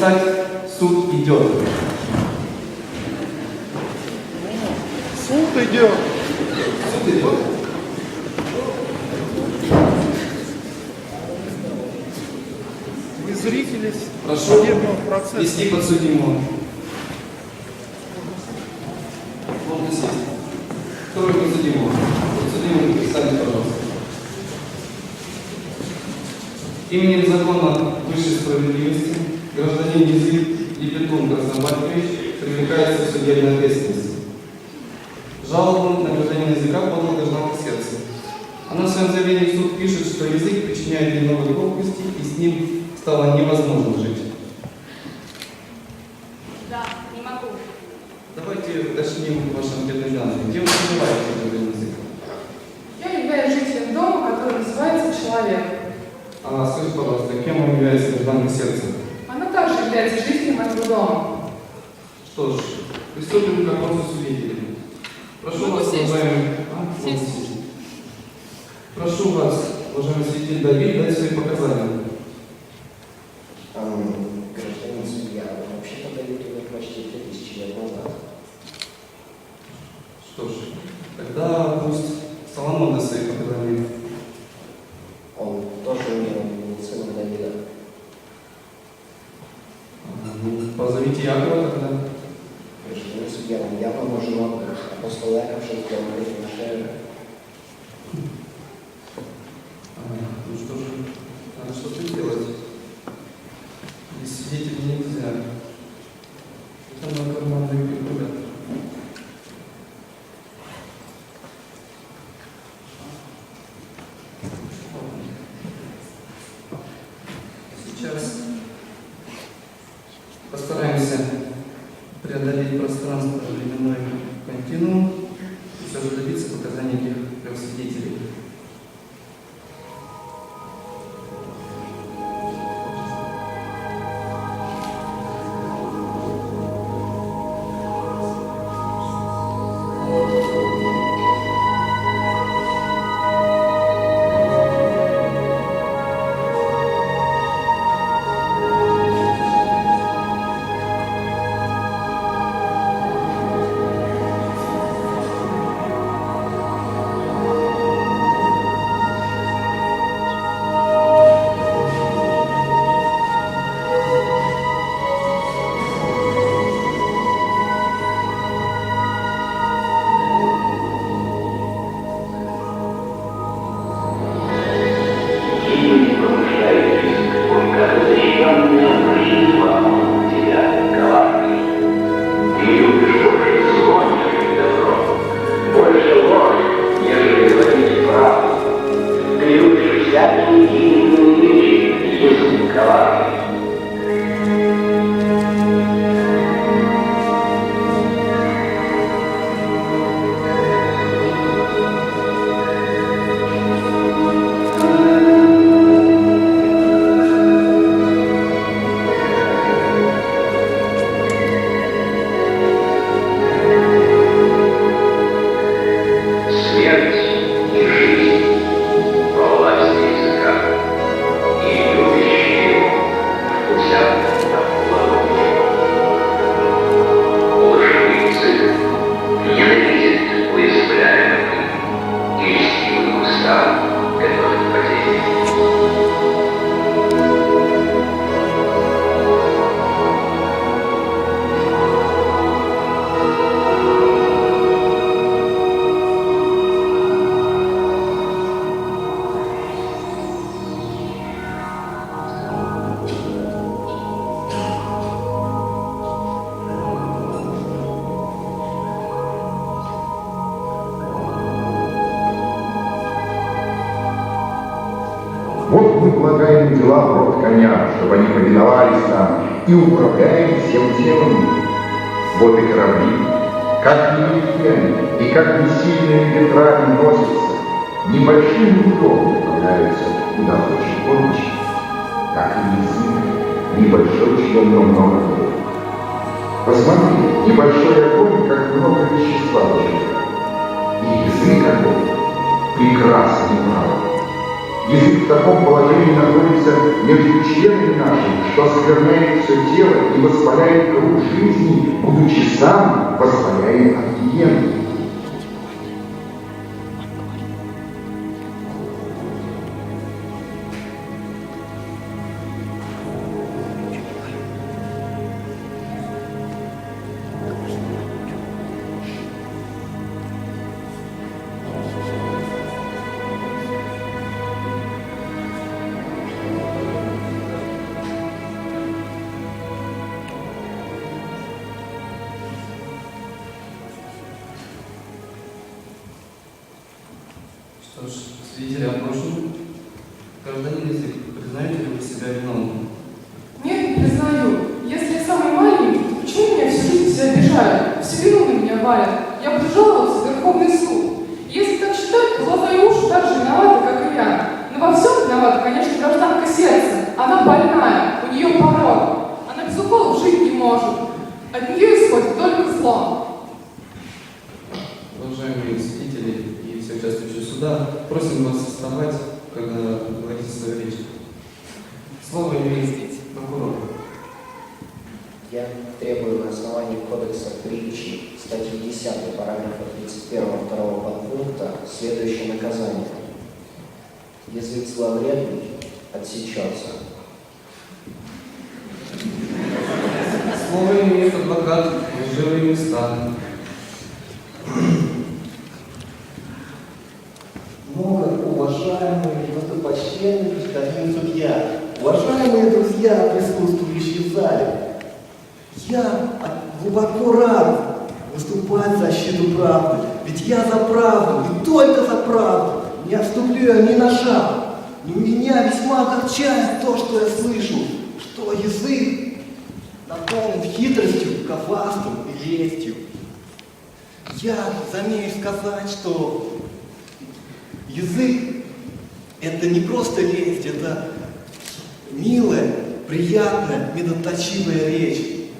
Суд идет. Суд идет. Суд идет. Вы зрители Прошу судебного процесса. вести подсудимого. Можно сесть. Второй подсудимого. Подсудимый, представьте, пожалуйста. Именем закона высшей справедливости гражданин Язык и Петун Краснобатович привлекается к судебной ответственности. Жалобу на гражданина языка подала гражданка сердца. Она в своем заявлении в суд пишет, что язык причиняет ей новые лопасти и с ним стало невозможно жить. Да, не могу. Давайте уточним ваши анкетные данные. Где вы проживаете, гражданин язык? Я являюсь жителем дома, который называется «Человек». А скажите, пожалуйста, кем вам является гражданка сердца? Является жителем этого дома. Что ж, приступим к опросу свидетелей. Прошу Могу вас, сесть? уважаемый... А. Прошу вас, уважаемый свидетель Давид, дать свои показания. Эм, Гражданин судья, вообще-то дают уже почти 3000 лет назад. Что ж, тогда пусть Соломон даст свои показания. Он тоже умер, он был сыном Давида. Ага, ну, Позовите Якова тогда. Гражданин судья, он явно мой женатый. Апостол Яков же сделал нашей Ага, ну что же, надо что-то делать. Без свидетелей нельзя. Это на карманные ребята. Сейчас постараемся преодолеть пространство-временной континуум и все же добиться показаний этих трех свидетелей. Чтобы они повиновались нам, и управляем всем телом. Вот и корабли, как велики они, и как несильные ветра им носятся, небольшим трудом направляются, куда хочет помощь, так и язык, небольшой, чего в нем много было. Посмотри, небольшой огонь, как много вещества в. И язык огонь, прекрасный правда. Если в таком положении находимся между членами нашими, что оскверняет все тело и воспаляет круг жизни, будучи сам воспаляет от гиены. Свидетели опрошены. Гражданин язык, признаете ли вы себя виновным? Нет, не признаю. Если я самый маленький, то почему меня всю жизнь все обижают? Все вину на меня валят. Я бы жаловался в Верховный суд. Если так считать, то глаза и уши так же виноваты, как и я. Но во всем виновата, конечно, гражданка сердца. Она больная, у нее порог. Она без уколов жить не может. От нее исходит только зло. Уважаемые свидетели и все участвующие суда, просим вас вставать, когда говорите свою речь. Слово имеет прокурор. Я требую на основании Кодекса притчи, статьи 10, параграфа 31 2 подпункта следующее наказание. Язык зловредный отсечется. Слово имеет адвокат Лживый Места. Многоуважаемый, достопочтенный господин судья, друзья, присутствующие в зале, я глубоко рад выступать в защиту правды, ведь я за правду и только за правду, не отступлю я ни на шаг. И меня весьма огорчает то, что я слышу, что язык наполнен хитростью, коварством и лестью. Я замею сказать, что язык – это не просто лесть, это милая, приятная, медоточивая речь.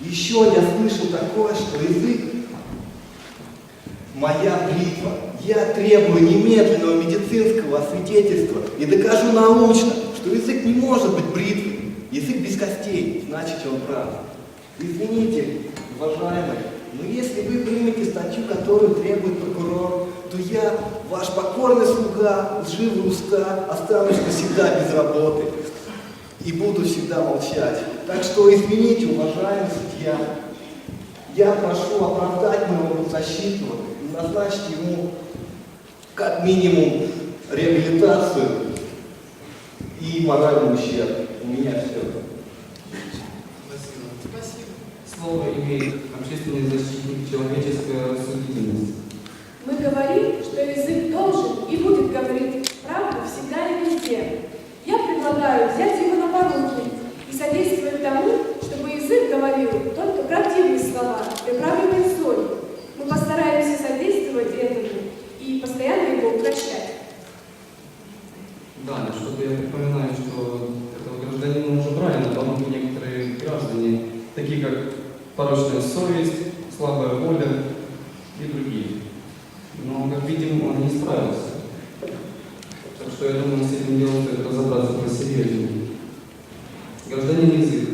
Еще я слышал такое, что язык – моя бритва. Я требую немедленного медицинского освидетельства и докажу научно, что язык не может быть бритвой. Язык без костей, значит он прав. Извините, уважаемые, но если вы примете статью, которую требует прокурор, то я, ваш покорный слуга, лживые уста, останусь навсегда без работы и буду всегда молчать. Так что извините, уважаемый судья, я прошу оправдать моего защитного и назначить ему как минимум реабилитацию и моральный ущерб. У меня все. Спасибо. Спасибо. Слово имеет общественный защитник человеческой рассудительности. Мы говорим, что язык должен и будет говорить правду всегда и везде. Я предлагаю взять его на поруки и содействовать тому, чтобы язык говорил только правдивые слова, приправленные солью. Мы постараемся содействовать этому и постоянно его укрощать. Да, но что-то я припоминаю, что этого гражданина уже брали на помогу некоторые граждане, такие как порочная совесть, слабая воля и другие. Но, как видим, он не справился. Так что я думаю, с этим делом стоит разобраться посерьезнее. Гражданин язык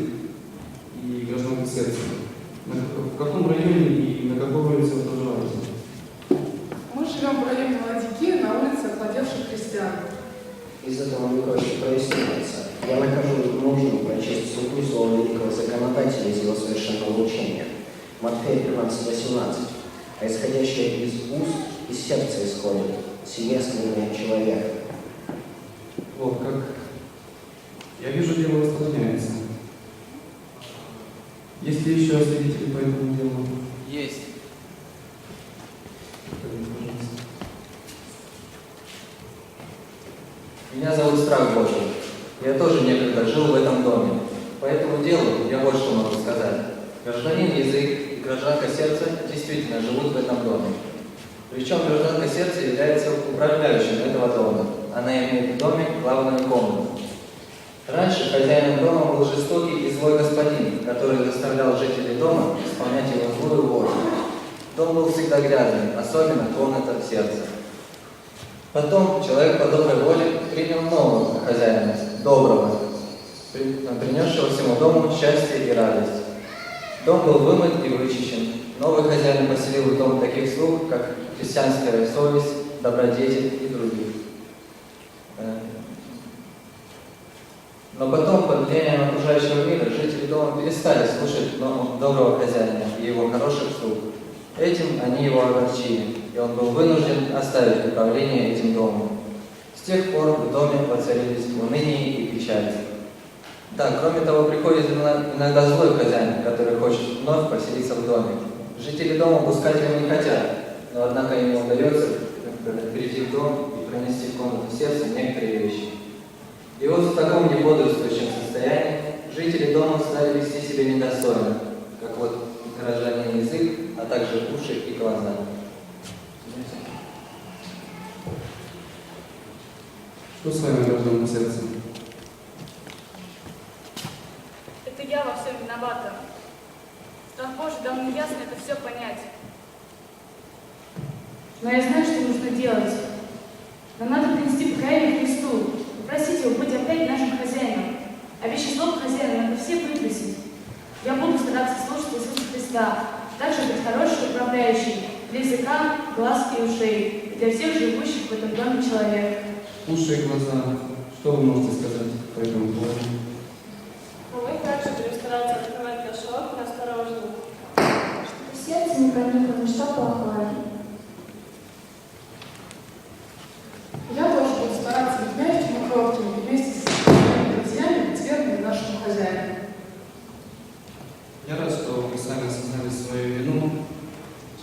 и гражданка сердца. На как- в каком районе и на какой улице вы проживаете? Мы живем в районе Ладики на улице Охладевших христиан. Из этого не проще проясняется. Я нахожу нужным прочесть сухую слово великого законодателя из его совершенного учения. Матфея 15:18. А исходящее из уст из сердца исходит, сие оскверняет человека. Вот как. Я вижу, дело усложняется. Есть ли еще свидетели по этому делу? Есть. Меня зовут Страх Божий. Я тоже некогда жил в этом доме. По этому делу я вот что могу сказать. Гражданин язык и гражданка сердца действительно живут в этом доме. Причем гражданка сердца является управляющим этого дома. Она имеет в доме главную комнату. Раньше хозяином дома был жестокий и злой господин, который заставлял жителей дома исполнять его злую волю. Дом был всегда грязный, особенно комната сердца. Потом человек по доброй воле принял нового хозяина, доброго, при- принесшего всему дому счастье и радость. Дом был вымыт и вычищен. Новый хозяин поселил в дом таких слуг, как христианская совесть, добродетель и других. Но потом, под влиянием окружающего мира, жители дома перестали слушать но- доброго хозяина и его хороших слуг. Этим они его огорчили, и он был вынужден оставить управление этим домом. С тех пор в доме воцарились уныние и печаль. Да, кроме того, приходит иногда злой хозяин, который хочет вновь поселиться в доме. Жители дома пускать его не хотят, но однако ему удается прийти в дом и пронести в комнату сердца некоторые вещи. И вот в таком небодрствующем состоянии жители дома стали вести себя недостойно, как вот гражданин язык, а также уши и глаза. Что с вами, гражданин сердце? Это я во всем виновата. Страх Божий дал мне ясно это все понять. Но я знаю, что нужно делать. Нам надо принести покаяние Христу, попросить Его быть опять нашим хозяином. А вещи слов хозяина надо все выбросить. Я буду стараться слушать Иисуса Христа, также быть хорошей управляющей для языка, глаз и ушей, и для всех живущих в этом доме человек. Уши и глаза. Что вы можете сказать по этому поводу? Но мы также будем стараться открывать наш рот осторожно. В сердце не проникло ничто плохое. Я тоже буду стараться быть мягким и кротким и вместе с своими друзьями быть верными нашему хозяину. Я рад, что вы сами осознали свою вину.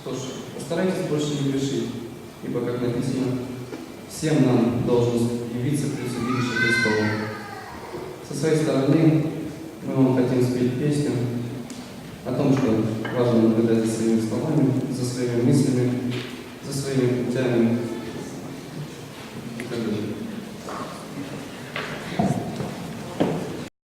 Что ж, постарайтесь больше не грешить, ибо, как написано, всем нам должен явиться предсудилище Христово. Со своей стороны мы вам хотим спеть песню о том, что важно наблюдать за своими словами, за своими мыслями, за своими путями